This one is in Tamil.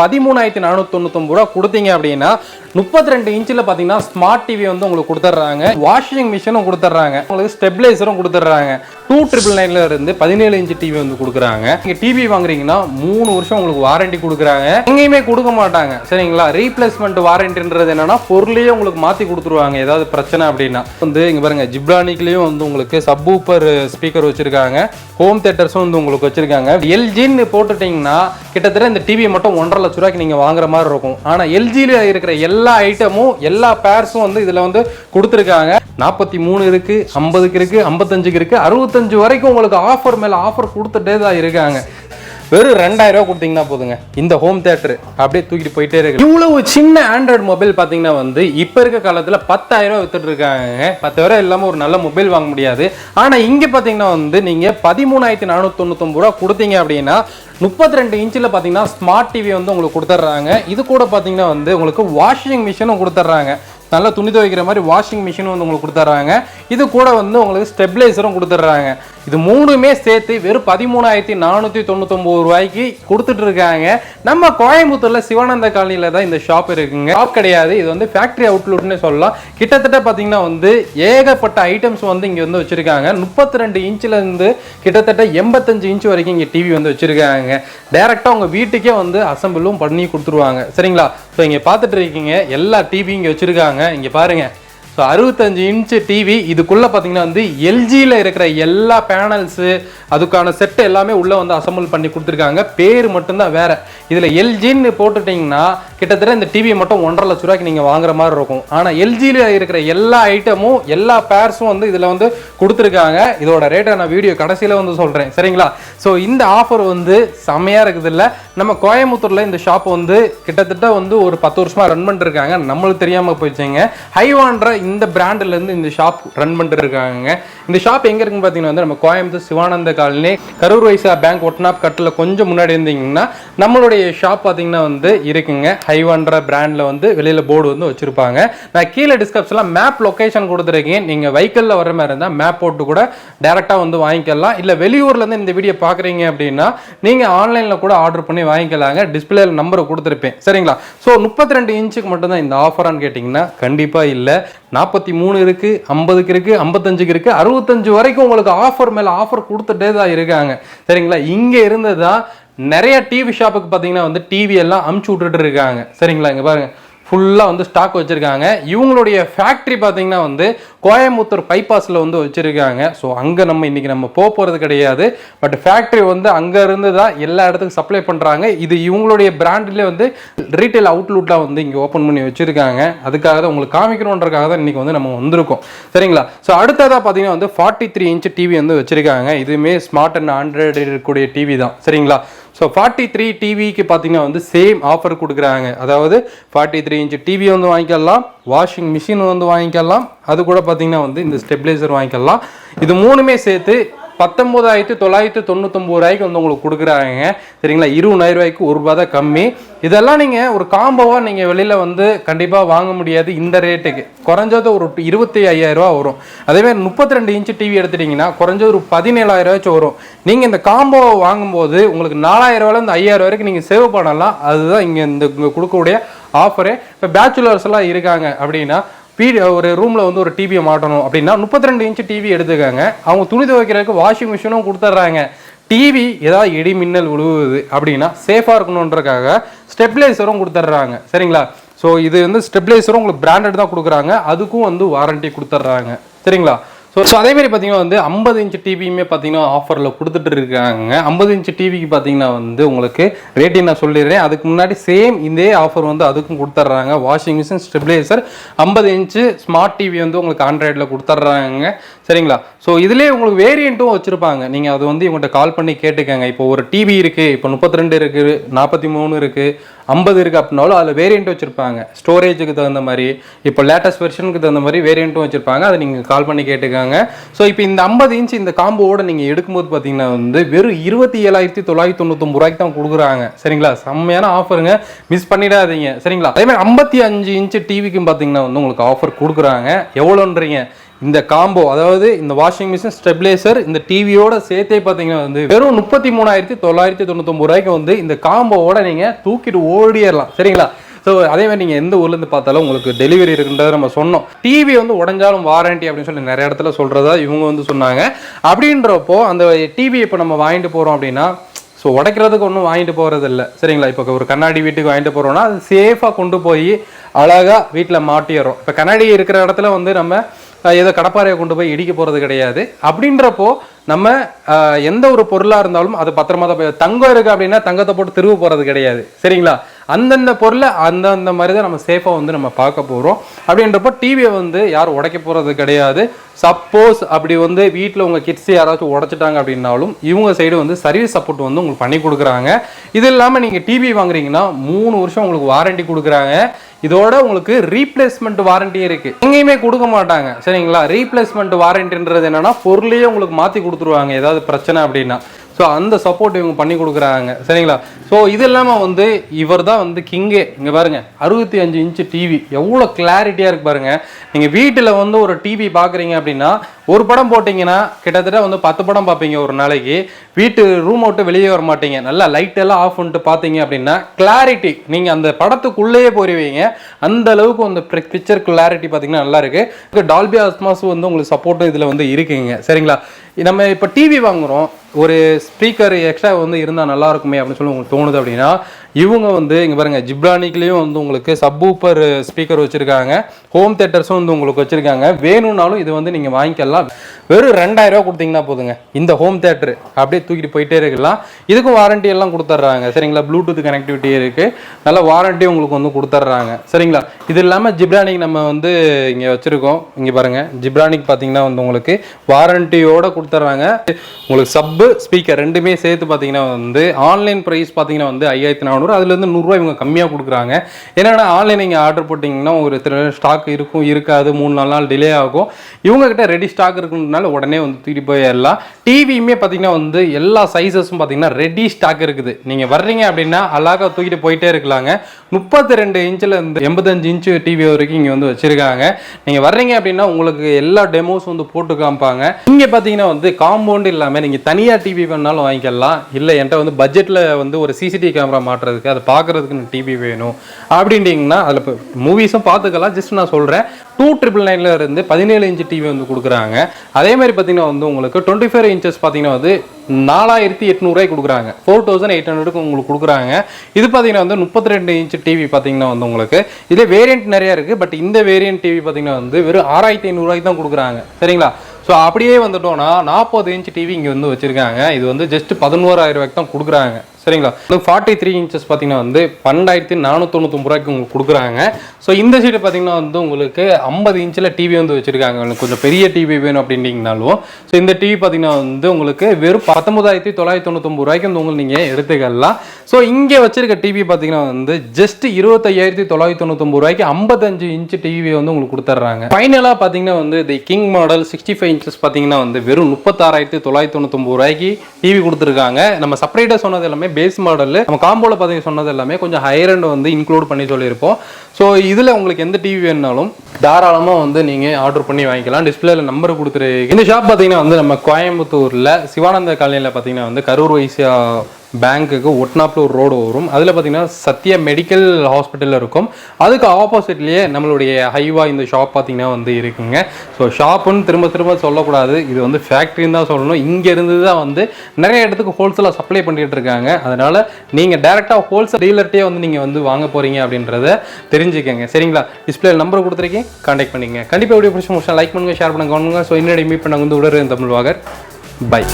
பதிமூணாயிரத்தி நானூற்றி தொண்ணூத்தொம்பது ரூபா கொடுத்தீங்க அப்படின்னா முப்பத்தி ரெண்டு இன்ச்சில் பார்த்தீங்கன்னா ஸ்மார்ட் டிவி வந்து உங்களுக்கு கொடுத்துட்றாங்க. வாஷிங் மிஷினும் கொடுத்துட்றாங்க. உங்களுக்கு ஸ்டெபிளைசரும் கொடுத்துட்றாங்க. டூ ட்ரிபிள் நைன்ல இருந்து பதினேழு இன்ச்சு டிவி வந்து கொடுக்குறாங்க. நீங்கள் டிவி வாங்குறீங்கன்னா மூணு வருஷம் உங்களுக்கு வாரண்டி கொடுக்குறாங்க. எங்கேயுமே கொடுக்க மாட்டாங்க. சரிங்களா? ரீப்ளேஸ்மெண்ட் வாரண்டின்றது என்னன்னா பொருளையே உங்களுக்கு மாற்றி கொடுத்துருவாங்க. ஏதாவது பிரச்சனை அப்படின்னா. வந்து இங்கே பாருங்க ஜிப்ரானிக்லேயும் வந்து உங்களுக்கு சப்பூப்பர் ஸ்பீக்கர் வச்சுருக்காங்க. ஹோம் தேட்டர்ஸும் வந்து உங்களுக்கு வச்சுருக்காங்க. எல்ஜின்னு போட்டுட்டிங்கன்னா கிட்டத்தட்ட இந்த டிவியை மட்டும் ஒன்றரை லட்ச ரூபாய்க்கு நீங்கள் வாங்குற மாதிரி இருக்கும். ஆனால் எல்ஜியில் இருக்கிற எல்லா ஐட்டமும் எல்லா பேர்ஸும் வந்து இதில் வந்து கொடுத்துருக்காங்க. நாற்பத்தி மூணு இருக்குது ஐம்பதுக்கு இருக்குது ஐம்பத்தஞ்சுக்கு இருக்குது அறுபத்தஞ்சு வரைக்கும் உங்களுக்கு ஆஃபர் மேலே ஆஃபர் கொடுத்துட்டே தான் இருக்காங்க. வெறும் ரெண்டாயிரம் ரூபா கொடுத்தீங்கன்னா போதுங்க. இந்த ஹோம் தேட்டர் அப்படியே தூக்கிட்டு போயிட்டே இருக்கு. இவ்வளவு சின்ன ஆண்ட்ராய்டு மொபைல் பார்த்தீங்கன்னா வந்து இப்போ இருக்க காலத்தில் பத்தாயிரம் ரூபா வித்துட்டு இருக்காங்க. பத்தாயிரம் இல்லாமல் ஒரு நல்ல மொபைல் வாங்க முடியாது. ஆனால் இங்கே பார்த்தீங்கன்னா வந்து நீங்கள் பதிமூணாயிரத்தி நானூற்றி தொண்ணூத்தொம்பது ரூபா கொடுத்தீங்க அப்படின்னா முப்பத்தி ரெண்டு இன்ச்சில் பார்த்தீங்கன்னா ஸ்மார்ட் டிவி வந்து உங்களுக்கு கொடுத்துட்றாங்க. இது கூட பார்த்தீங்கன்னா வந்து உங்களுக்கு வாஷிங் மிஷினும் கொடுத்துட்றாங்க. நல்லா துணி துவைக்கிற மாதிரி வாஷிங் மிஷினும் வந்து உங்களுக்கு கொடுத்துட்றாங்க இது கூட வந்து உங்களுக்கு ஸ்டெபிளைசரும் கொடுத்துட்றாங்க இது மூணுமே சேர்த்து வெறும் பதிமூணாயிரத்தி நானூற்றி தொண்ணூத்தொம்பது ரூபாய்க்கு கொடுத்துட்டு இருக்காங்க நம்ம கோயம்புத்தூரில் சிவானந்த காலனியில் தான் இந்த ஷாப் இருக்குங்க. ஷாப் கிடையாது. இது வந்து ஃபேக்ட்ரி அவுட்லுட்னு சொல்லலாம். கிட்டத்தட்ட பார்த்தீங்கன்னா வந்து ஏகப்பட்ட ஐட்டம்ஸ் வந்து இங்கே வந்து வச்சுருக்காங்க. முப்பத்தி ரெண்டு இன்ச்சிலேருந்து கிட்டத்தட்ட எண்பத்தஞ்சு இன்ச் வரைக்கும் இங்கே டிவி வந்து வச்சுருக்காங்க. டேரெக்டாக உங்கள் வீட்டுக்கே வந்து அசம்பிளும் பண்ணி கொடுத்துருவாங்க. சரிங்களா? ஸோ இங்கே பார்த்துட்டு இருக்கீங்க. எல்லா டிவி இங்கே வச்சுருக்காங்க. இங்கே பாருங்கள் ஸோ அறுபத்தஞ்சு இன்ச்சு டிவி இதுக்குள்ளே பார்த்தீங்கன்னா வந்து எல்ஜியில் இருக்கிற எல்லா பேனல்ஸு அதுக்கான செட்டு எல்லாமே உள்ளே வந்து அசம்பிள் பண்ணி கொடுத்துருக்காங்க. பேர் மட்டும்தான் வேறு. இதில் எல்ஜின்னு போட்டுட்டிங்கன்னா கிட்டத்தட்ட இந்த டிவி மட்டும் ஒன்றரை லட்ச ரூபாய்க்கு நீங்கள் வாங்குற மாதிரி இருக்கும். ஆனால் எல்ஜியில் இருக்கிற எல்லா ஐட்டமும் எல்லா பேர்ஸும் வந்து இதில் வந்து கொடுத்துருக்காங்க. இதோட ரேட்டை நான் வீடியோ கடைசியில் வந்து சொல்கிறேன் சரிங்களா? ஸோ இந்த ஆஃபர் வந்து செம்மையாக இருக்குது இல்லை நம்ம கோயம்புத்தூரில் இந்த ஷாப் வந்து கிட்டத்தட்ட வந்து ஒரு பத்து வருஷமாக ரன் பண்ணிருக்காங்க நம்மளுக்கு தெரியாமல் போயிடுச்சுங்க. ஹைவான்ற இந்த பிராண்ட்லேருந்து இந்த ஷாப் ரன் பண்ணிருக்காங்க இந்த ஷாப் எங்கே இருக்குன்னு பார்த்தீங்கன்னா வந்து நம்ம கோயம்புத்தூர் சிவானந்த காலனி கரூர் வைசா பேங்க் ஒட்டனாப் கட்டில் கொஞ்சம் முன்னாடி இருந்தீங்கன்னா நம்மளுடைய ஷாப் பார்த்தீங்கன்னா வந்து இருக்குங்க. ஹைவான்ற பிராண்டில் வந்து வெளியில் போர்டு வந்து வச்சுருப்பாங்க. நான் கீழே டிஸ்கிரிப்ஷனில் மேப் லொக்கேஷன் கொடுத்துருக்கேன். நீங்கள் வெஹிக்கிளில் வர மாதிரி இருந்தால் மேப் போட்டு கூட டேரெக்டாக வந்து வாங்கிக்கலாம். இல்லை வெளியூர்லேருந்து இந்த வீடியோ பார்க்குறீங்க அப்படின்னா நீங்கள் ஆன்லைனில் கூட ஆர்டர் பண்ணி வாங்கிக்கலாங்க. டிஸ்பிளே நம்பரை கொடுத்துருப்பேன். சரிங்களா? ஸோ முப்பத்தி ரெண்டு இன்ச்சுக்கு மட்டும்தான் இந்த ஆஃபரான்னு கேட்டிங்கன்னா கண்டிப்பாக இல்லை. நாற்பத்தி மூணு இருக்கு ஐம்பதுக்கு இருக்கு ஐம்பத்தஞ்சுக்கு இருக்கு. அறுபத்தஞ்சு வரைக்கும் உங்களுக்கு ஆஃபர் மேலே ஆஃபர் கொடுத்துட்டே தான் இருக்காங்க. சரிங்களா? இங்கே இருந்தது தான் நிறைய டிவி ஷாப்புக்கு பார்த்தீங்கன்னா வந்து டிவி எல்லாம் அமுச்சு விட்டுட்டு இருக்காங்க. சரிங்களா? இங்கே பாருங்க. ஃபுல்லாக வந்து ஸ்டாக் வச்சுருக்காங்க. இவங்களுடைய ஃபேக்ட்ரி பார்த்திங்கன்னா வந்து கோயம்புத்தூர் பைபாஸில் வந்து வச்சுருக்காங்க. ஸோ அங்கே நம்ம இன்றைக்கி நம்ம போக போகிறது கிடையாது. பட் ஃபேக்ட்ரி வந்து அங்கே இருந்து தான் எல்லா இடத்துக்கும் சப்ளை பண்ணுறாங்க இது இவங்களுடைய பிராண்ட்லேயே வந்து ரீட்டைல் அவுட்லுட்டாக வந்து இங்கே ஓப்பன் பண்ணி வச்சுருக்காங்க. அதுக்காக தான் உங்களுக்கு காமிக்கணுன்றக்காக தான் இன்றைக்கி வந்து நம்ம வந்திருக்கோம். சரிங்களா? ஸோ அடுத்ததாக பார்த்தீங்கன்னா வந்து ஃபார்ட்டி த்ரீ இன்ச் டிவி வந்து வச்சுருக்காங்க. இதுவுமே ஸ்மார்ட் அண்ட் ஆண்ட்ராய்டு இருக்கக்கூடிய டிவி தான். சரிங்களா? ஸோ ஃபார்ட்டி த்ரீ டிவிக்கு பார்த்தீங்கன்னா வந்து சேம் ஆஃபர் கொடுக்குறாங்க. அதாவது ஃபார்ட்டி த்ரீ இன்ச் டிவி வந்து வாங்கிக்கலாம் வாஷிங் மிஷின் வந்து வாங்கிக்கலாம் அது கூட பார்த்தீங்கன்னா வந்து இந்த ஸ்டெபிலைசர் வாங்கிக்கலாம். இது மூணுமே சேர்த்து பத்தொம்போதாயிரத்து தொள்ளாயிரத்து தொண்ணூத்தொம்பது ரூபாய்க்கு வந்து உங்களுக்கு கொடுக்குறாங்க. சரிங்களா? இருபதாயிரம் ரூபாய்க்கு ஒரு ரூபா தான் கம்மி. இதெல்லாம் நீங்கள் ஒரு காம்போவாக நீங்கள் வெளியில் வந்து கண்டிப்பாக வாங்க முடியாது இந்த ரேட்டுக்கு. குறைஞ்சது ஒரு இருபத்தி ஐயாயிரம் ரூபா வரும். அதேமாதிரி முப்பத்தி ரெண்டு இன்ச்சு டிவி எடுத்துட்டிங்கன்னா குறைஞ்சது ஒரு பதினேழாயிரம் ரூபாய்ச்சும் வரும். நீங்கள் இந்த காம்போவை வாங்கும்போது உங்களுக்கு நாலாயிரம் ரூபாயிலேருந்து ஐயாயிரம் வரைக்கும் நீங்கள் சேவ் பண்ணலாம். அதுதான் இங்கே இந்த இங்கே கொடுக்கக்கூடிய ஆஃபரு இப்போ பேச்சுலர்ஸ் எல்லாம் இருக்காங்க அப்படின்னா வீடு ஒரு ரூமில் வந்து ஒரு டிவியை மாட்டணும். அப்படின்னா முப்பத்தி ரெண்டு இன்ச்சு டிவி எடுத்துக்காங்க. அவங்க துணி துவைக்கிறதுக்கு வாஷிங் மிஷினும் கொடுத்துட்றாங்க. டிவி ஏதாவது இடி மின்னல் விழுவுது அப்படின்னா சேஃபாக இருக்கணுன்றக்காக ஸ்டெப்லைசரும் கொடுத்துட்றாங்க. சரிங்களா? ஸோ இது வந்து ஸ்டெப்லைசரும் உங்களுக்கு பிராண்டட் தான் கொடுக்குறாங்க. அதுக்கும் வந்து வாரண்டி கொடுத்துட்றாங்க. சரிங்களா? ஸோ ஸோ அதேமாதிரி பார்த்தீங்கன்னா வந்து ஐம்பது இன்ச் டிவியுமே பார்த்தீங்கன்னா ஆஃபரில் கொடுத்துட்டு இருக்காங்க. ஐம்பது இன்ச் டிவிக்கு பார்த்தீங்கன்னா வந்து உங்களுக்கு ரேட்டிங் நான் சொல்லிடுறேன். அதுக்கு முன்னாடி சேம் இதே ஆஃபர் வந்து அதுக்கும் கொடுத்துட்றாங்க. வாஷிங் மிஷின் ஸ்டெபிளைசர் ஐம்பது இன்ச்சு ஸ்மார்ட் டிவி வந்து உங்களுக்கு ஆண்ட்ராய்டில் கொடுத்துட்றாங்க. சரிங்களா? ஸோ இதுலேயே உங்களுக்கு வேரியண்ட்டும் வச்சுருப்பாங்க. நீங்கள் அது வந்து இவங்கள்ட்ட கால் பண்ணி கேட்டுக்கங்க. இப்போ ஒரு டிவி இருக்குது இப்போ முப்பத்தி ரெண்டு இருக்குது நாற்பத்தி மூணு இருக்குது ஐம்பது இருக்குது அப்படின்னாலும் அதில் வேரியண்ட் வச்சுருப்பாங்க. ஸ்டோரேஜுக்கு தகுந்த மாதிரி இப்போ லேட்டஸ்ட் வெர்ஷனுக்கு தகுந்த மாதிரி வேரியண்ட்டும் வச்சுருப்பாங்க. அதை நீங்கள் கால் பண்ணி கேட்டுக்காங்க. ஸோ இப்போ இந்த ஐம்பது இன்ச் இந்த காம்போவோட நீங்கள் எடுக்கும்போது பார்த்தீங்கன்னா வந்து வெறும் இருபத்தி ஏழாயிரத்தி தொள்ளாயிரத்தி தொண்ணூத்தொம்பது ரூபாய்க்கு தான் கொடுக்குறாங்க. சரிங்களா? செம்மையான ஆஃபருங்க மிஸ் பண்ணிடாதீங்க. சரிங்களா? அதே மாதிரி ஐம்பத்தி அஞ்சு இன்ச்சு டிவிக்கும் பார்த்தீங்கன்னா வந்து உங்களுக்கு ஆஃபர் கொடுக்குறாங்க. எவ்வளோன்றீங்க? இந்த காம்போ அதாவது இந்த வாஷிங் மிஷின் ஸ்டெபிலைசர் இந்த டிவியோட சேர்த்தே பார்த்தீங்கன்னா வந்து வெறும் முப்பத்தி மூணாயிரத்தி தொள்ளாயிரத்தி தொண்ணூத்தொம்பது ரூபாய்க்கு வந்து இந்த காம்போவோட நீங்கள் தூக்கிட்டு ஓடிடலாம். சரிங்களா? ஸோ அதே மாதிரி நீங்கள் எந்த ஊர்லேருந்து பார்த்தாலும் உங்களுக்கு டெலிவரி இருக்குன்றதை நம்ம சொன்னோம். டிவி வந்து உடஞ்சாலும் வாரண்டி அப்படின்னு சொல்லி நிறைய இடத்துல சொல்கிறதா இவங்க வந்து சொன்னாங்க. அப்படின்றப்போ அந்த டிவி இப்போ நம்ம வாங்கிட்டு போகிறோம் அப்படின்னா ஸோ உடைக்கிறதுக்கு ஒன்றும் வாங்கிட்டு போகிறது இல்லை சரிங்களா? இப்போ ஒரு கண்ணாடி வீட்டுக்கு வாங்கிட்டு போகிறோம்னா அது சேஃபாக கொண்டு போய் அழகாக வீட்டில் மாட்டிடுறோம். இப்போ கண்ணாடி இருக்கிற இடத்துல வந்து நம்ம ஏதோ கடப்பாறையை கொண்டு போய் இடிக்க போகிறது கிடையாது. அப்படின்றப்போ நம்ம எந்த ஒரு பொருளாக இருந்தாலும் அது பத்திரமா தான் போய் தங்கம் இருக்குது அப்படின்னா தங்கத்தை போட்டு திரும்ப போகிறது கிடையாது. சரிங்களா? அந்தந்த பொருளை அந்தந்த மாதிரி தான் நம்ம சேஃபாக வந்து நம்ம பார்க்க போகிறோம் அப்படின்றப்போ டிவியை வந்து யாரும் உடைக்க போகிறது கிடையாது. சப்போஸ் அப்படி வந்து வீட்டில் உங்கள் கிட்ஸ் யாராச்சும் உடைச்சிட்டாங்க அப்படின்னாலும் இவங்க சைடு வந்து சர்வீஸ் சப்போர்ட் வந்து உங்களுக்கு பண்ணி கொடுக்குறாங்க. இது இல்லாமல் நீங்கள் டிவி வாங்குறீங்கன்னா மூணு வருஷம் உங்களுக்கு வாரண்டி கொடுக்குறாங்க. இதோட உங்களுக்கு ரீப்ளேஸ்மெண்ட் வாரண்டி இருக்கு. எங்கேயுமே கொடுக்க மாட்டாங்க. சரிங்களா? ரீப்ளேஸ்மெண்ட் வாரண்டின்றது என்னன்னா பொருளையே உங்களுக்கு மாற்றி கொடுத்துருவாங்க. ஏதாவது பிரச்சனை அப்படின்னா. ஸோ அந்த சப்போர்ட் இவங்க பண்ணி கொடுக்குறாங்க. சரிங்களா? ஸோ இது இல்லாமல் வந்து இவர் தான் வந்து கிங்கே. இங்கே பாருங்க. அறுபத்தி அஞ்சு இன்ச்சு டிவி எவ்வளோ கிளாரிட்டியாக இருக்கு பாருங்க. நீங்கள் வீட்டில் வந்து ஒரு டிவி பார்க்குறீங்க அப்படின்னா ஒரு படம் போட்டிங்கன்னா கிட்டத்தட்ட வந்து பத்து படம் பார்ப்பீங்க ஒரு நாளைக்கு. வீட்டு ரூம் விட்டு வெளியே வர மாட்டீங்க நல்லா லைட் எல்லாம் ஆஃப் பண்ணிட்டு பார்த்தீங்க அப்படின்னா கிளாரிட்டி நீங்கள் அந்த படத்துக்குள்ளேயே போயிருவீங்க. அந்த அளவுக்கு அந்த பிக்சர் கிளாரிட்டி பார்த்தீங்கன்னா நல்லா இருக்கு. டால்பி ஆஸ்மாஸ் வந்து உங்களுக்கு சப்போர்ட்டும் இதில் வந்து இருக்குங்க. சரிங்களா? நம்ம இப்போ டிவி வாங்குறோம். ஒரு ஸ்பீக்கர் எக்ஸ்ட்ரா வந்து இருந்தால் நல்லா இருக்குமே அப்படின்னு சொல்லி உங்களுக்கு தோணுது அப்படின்னா இவங்க வந்து இங்கே பாருங்க ஜிப்ரானிக்லேயும் வந்து உங்களுக்கு சப்பூப்பர் ஸ்பீக்கர் வச்சுருக்காங்க. ஹோம் தேட்டர்ஸும் வந்து உங்களுக்கு வச்சுருக்காங்க. வேணும்னாலும் இது வந்து நீங்கள் வாங்கிக்கலாம். வெறும் ரெண்டாயிரம் ரூபா கொடுத்தீங்கன்னா போதுங்க. இந்த ஹோம் தேட்டர் அப்படியே தூக்கிட்டு போயிட்டே இருக்கலாம். இதுக்கும் வாரண்டி எல்லாம் கொடுத்துட்றாங்க சரிங்களா? ப்ளூடூத் கனெக்டிவிட்டி இருக்குது நல்ல வாரண்டி உங்களுக்கு வந்து கொடுத்துட்றாங்க சரிங்களா? இது இல்லாமல் ஜிப்ரானிக் நம்ம வந்து இங்கே வச்சுருக்கோம். இங்கே பாருங்கள் ஜிப்ரானிக் பார்த்தீங்கன்னா வந்து உங்களுக்கு வாரண்டியோட கொடுத்துட்றாங்க உங்களுக்கு சப்பு ஸ்பீக்கர் ரெண்டுமே சேர்த்து பார்த்தீங்கன்னா வந்து ஆன்லைன் ப்ரைஸ் பார்த்தீங்கன்னா வந்து ஐயாயிரத்தி நானூறு. அதுலேருந்து நூறுரூவா இவங்க கம்மியாக கொடுக்குறாங்க. என்னென்னா ஆன்லைன் நீங்கள் ஆர்டர் போட்டிங்கன்னா ஒரு ஸ்டாக் இருக்கும் இருக்காது. மூணு நாலு நாள் டிலே ஆகும். இவங்ககிட்ட ரெடி ஸ்டாக் இருக்குன்றனால உடனே வந்து தூக்கிட்டு போயிடலாம். டிவியுமே பார்த்தீங்கன்னா வந்து எல்லா சைஸஸும் பார்த்தீங்கன்னா ரெடி ஸ்டாக் இருக்குது. நீங்கள் வர்றீங்க அப்படின்னா அழகாக தூக்கிட்டு போயிட்டே இருக்கலாங்க. முப்பத்தி ரெண்டு இன்ச்சில் இருந்து எண்பத்தஞ்சு இன்ச்சு டிவி வரைக்கும் இங்கே வந்து வச்சிருக்காங்க. நீங்கள் வர்றீங்க அப்படின்னா உங்களுக்கு எல்லா டெமோஸும் வந்து போட்டு காமிப்பாங்க. இங்கே பார்த்தீங்கன்னா வந்து காம்பவுண்ட் இல்லாமல் நீங்கள் தனியாக டிவி வேணாலும் வாங்கிக்கலாம். இல்லை என்கிட்ட வந்து பட்ஜெட்டில் வந்து ஒரு சிசிடிவி கேமரா மாட்டுறதுக்கு அதை பார்க்குறதுக்கு டிவி வேணும். அப்படின்ட்டிங்கன்னா அதில் இப்போ மூவிஸும் பார்த்துக்கலாம் ஜஸ்ட் நான் சொல்கிறேன் டூ ட்ரிபிள் நைனில் இருந்து பதினேழு இன்ச்சு டிவி வந்து கொடுக்குறாங்க. அதே மாதிரி பார்த்தீங்கன்னா வந்து உங்களுக்கு டுவெண்ட்டி ஃபைவ் இன்ச்சஸ் பார்த்தீங்கன்னா வந்து நாலாயிரத்தி எட்நூறுவாய்க்கு கொடுக்குறாங்க. ஃபோர் தௌசண்ட் எயிட் ஹண்ட்ரடுக்கு உங்களுக்கு கொடுக்குறாங்க. இது பார்த்தீங்கன்னா வந்து முப்பத்தி ரெண்டு இன்ச் டிவி பார்த்தீங்கன்னா வந்து உங்களுக்கு இதே வேரியன்ட் நிறையா இருக்குது பட் இந்த வேரியன்ட் டிவி பார்த்தீங்கன்னா வந்து வெறும் ஆறாயிரத்தி ஐநூறுரூவாய்க்கு தான் கொடுக்குறாங்க. சரிங்களா? ஸோ அப்படியே வந்துட்டோம்னா நாற்பது இன்ச் டிவி இங்கே வந்து வச்சுருக்காங்க. இது வந்து ஜஸ்ட் பதினோராயிரம் ரூபாய்க்கு தான் கொடுக்குறாங்க. சரிங்களா? ஃபார்ட்டி த்ரீ இன்ச்சஸ் பார்த்தீங்கன்னா வந்து பன்னெண்டாயிரத்தி நானூற்றொண்ணூத்தொம்பது ரூபாய்க்கு உங்களுக்கு கொடுக்குறாங்க. ஸோ இந்த சைடு பார்த்தீங்கன்னா வந்து உங்களுக்கு ஐம்பது இன்ச்சில் டிவி வந்து வச்சுருக்காங்க. உங்களுக்கு கொஞ்சம் பெரிய டிவி வேணும் அப்படின்னீங்கனாலும். ஸோ இந்த டிவி பார்த்தீங்கன்னா வந்து உங்களுக்கு வெறும் பத்தொம்பதாயிரத்தி தொள்ளாயிரத்தி தொண்ணூத்தொம்பது ரூபாய்க்கு வந்து உங்களுக்கு நீங்கள் எடுத்துக்கலாம். ஸோ இங்கே வச்சிருக்க டிவி பார்த்தீங்கன்னா வந்து ஜஸ்ட் இருபத்தையாயிரத்தி தொள்ளாயிரத்தி தொண்ணூத்தொம்பது ரூபாய்க்கு ஐம்பத்தஞ்சு இன்ச் டிவி வந்து உங்களுக்கு கொடுத்துட்றாங்க. ஃபைனலாக பார்த்தீங்கன்னா வந்து the king model sixty five inches பார்த்தீங்கன்னா வந்து வெறும் முப்பத்தாறாயிரத்தி தொள்ளாயிரத்தி தொண்ணூத்தொம்பது ரூபாய்க்கு டிவி கொடுத்துருக்காங்க. நம்ம செப்பரேட்டாக சொன்னது எல்லாமே பேஸ் மாடல் நம்ம காம்போல பார்த்தீங்கன்னா சொன்னது எல்லாமே கொஞ்சம் ஹையர் அண்ட் வந்து இன்க்ளூட் பண்ணி சொல்லியிருப்போம். ஸோ இதில் உங்களுக்கு எந்த டிவி வேணுனாலும் தாராளமாக வந்து நீங்கள் ஆர்டர் பண்ணி வாங்கிக்கலாம். டிஸ்பிளேல நம்பர் கொடுத்துருக்கு இந்த ஷாப் பார்த்தீங்கன்னா வந்து நம்ம கோயம்புத்தூரில் சிவானந்த காலனியில் பார்த்தீங்கன்னா வந்து கரூர் வைசியா பேங்க்குக்கு ஒட்னாப்ல ஒரு ரோடு வரும். அதில் பார்த்தீங்கன்னா சத்யா மெடிக்கல் ஹாஸ்பிட்டல் இருக்கும். அதுக்கு ஆப்போசிட்லேயே நம்மளுடைய ஹைவா இந்த ஷாப் பார்த்தீங்கன்னா வந்து இருக்குங்க. ஸோ ஷாப்புன்னு திரும்ப திரும்ப சொல்லக்கூடாது. இது வந்து ஃபேக்ட்ரின்னு தான் சொல்லணும். இங்கே இருந்து தான் வந்து நிறைய இடத்துக்கு ஹோல்சேலாக சப்ளை பண்ணிகிட்டு இருக்காங்க. அதனால் நீங்கள் டேரெக்டாக ஹோல்சேல் டீலர்ட்டே வந்து நீங்கள் வந்து வாங்க போகிறீங்க அப்படின்றத தெரிஞ்சுக்கங்க. சரிங்களா? டிஸ்பிளே நம்பர் கொடுத்துருக்கேன். கான்டெக்ட் பண்ணிங்க கண்டிப்பாக வீடியோ பிடிச்ச முடிச்சா லைக் பண்ணுங்கள் ஷேர் பண்ணுங்க ஸோ இன்னடி மீட் பண்ண வந்து உடனே தமிழ் வாகர். பை